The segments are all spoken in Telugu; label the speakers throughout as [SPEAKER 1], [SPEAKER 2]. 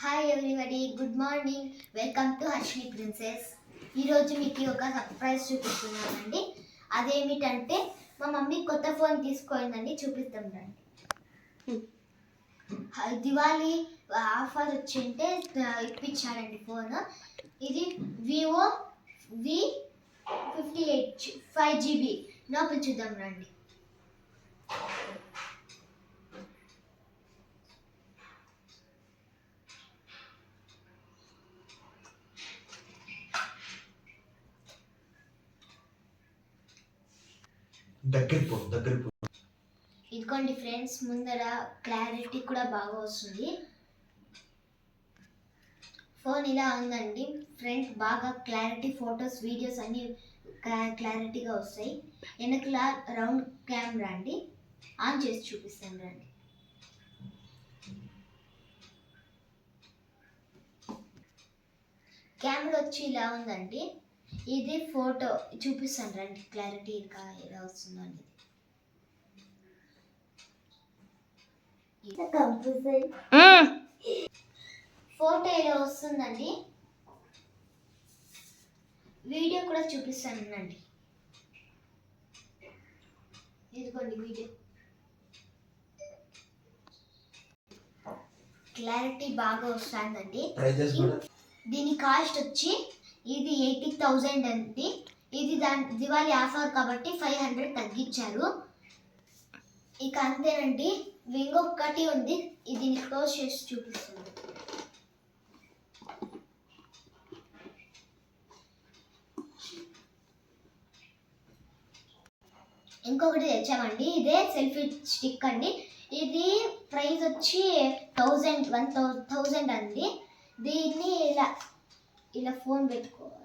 [SPEAKER 1] Hi everybody good morning welcome to Harshini princess ఈరోజు మీకు ఒక సర్ప్రైజ్ చూపిస్తున్నానండి. అదేమిటంటే మా మమ్మీ కొత్త ఫోన్ తీసుకోయిందండి. చూపిస్తాం రండి. దివాళీ ఆఫర్ వచ్చింటే ఇప్పించాడండి ఫోన్ ఇది Vivo V fifty eight five GB లోపల చూద్దాం రండి.
[SPEAKER 2] దగ్గర పో పో.
[SPEAKER 1] ఇదిగోండి ఫ్రెండ్స్ ముందర క్లారిటీ కూడా బాగా వస్తుంది. ఫోన్ ఇలా ఉందండి. ఫ్రంట్ బాగా క్లారిటీ ఫొటోస్ వీడియోస్ అన్ని క్లారిటీగా వస్తాయి. వెనకల రౌండ్ కెమెరా అండి. ఆన్ చేసి చూపిస్తాను రండి. కెమెరా వచ్చి ఇలా ఉందండి. ఇది ఫోటో. చూపిస్తాను రండి. క్లారిటీ ఇంకా ఎలా వస్తుందో అనేది. ఫోటో ఇలా వస్తుందండి. వీడియో కూడా చూపిస్తానండి ఇదిగోండి వీడియో. క్లారిటీ బాగా వస్తుందండి. దీని కాస్ట్ వచ్చి ఇది ఎయిటీ థౌజండ్ అండి. ఇది దాని దివాళీ ఆఫర్ కాబట్టి ఫైవ్ హండ్రెడ్ తగ్గించారు. ఇక అంతేనండి. ఇంకొకటి ఉంది. ఇది క్లోజ్ చేసి చూపిస్తుంది ఇంకొకటి తెచ్చామండి. ఇదే సెల్ఫీ స్టిక్ అండి. ఇది ప్రైస్ వచ్చి థౌజండ్ వన్ థౌజండ్ అండి. దీన్ని ఇలా ఇలా ఫోన్ పెట్టుకోవాలి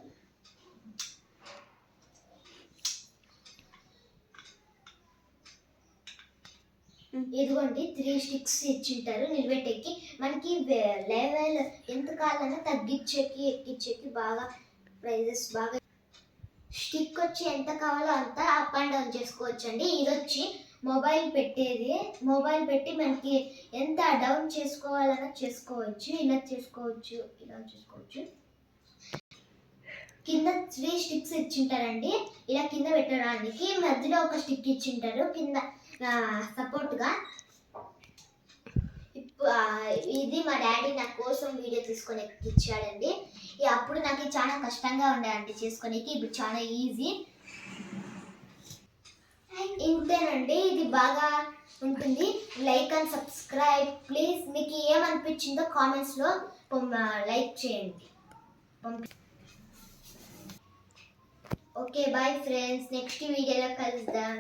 [SPEAKER 1] ఇదిగోండి త్రీ స్టిక్స్ ఇచ్చింటారు. నిలబెట్టేకి మనకి లెవెల్ ఎంత కావాలన్నా తగ్గించేకి ఎక్కించేకి బాగా ప్రైజెస్ బాగా స్టిక్ వచ్చి ఎంత కావాలో అంత అప్ అండ్ డౌన్ చేసుకోవచ్చు అండి ఇది వచ్చి మొబైల్ పెట్టేది. మొబైల్ పెట్టి మనకి ఎంత డౌన్ చేసుకోవాలన్నా చేసుకోవచ్చు ఇలా చేసుకోవచ్చు ఇలా చేసుకోవచ్చు. కింద త్రీ స్టిక్స్ ఇచ్చింటారండి. ఇలా కింద పెట్టడానికి మధ్యలో ఒక స్టిక్ ఇచ్చింటారు. కింద సపోర్ట్గా ఇప్పుడు ఇది మా డాడీ నా కోసం వీడియో తీసుకొని ఇచ్చాడండి. ఇక అప్పుడు నాకు చాలా కష్టంగా ఉండేదండి చేసుకోనికి. ఇప్పుడు చాలా ఈజీ ఇంతేనండి. ఇది బాగా ఉంటుంది. లైక్ అండ్ సబ్స్క్రైబ్ ప్లీజ్ మీకు ఏమనిపించిందో కామెంట్స్లో లైక్ చేయండి. పంపి ఓకే బాయ్ ఫ్రెండ్స్ నెక్స్ట్ వీడియోలో కలుద్దాం.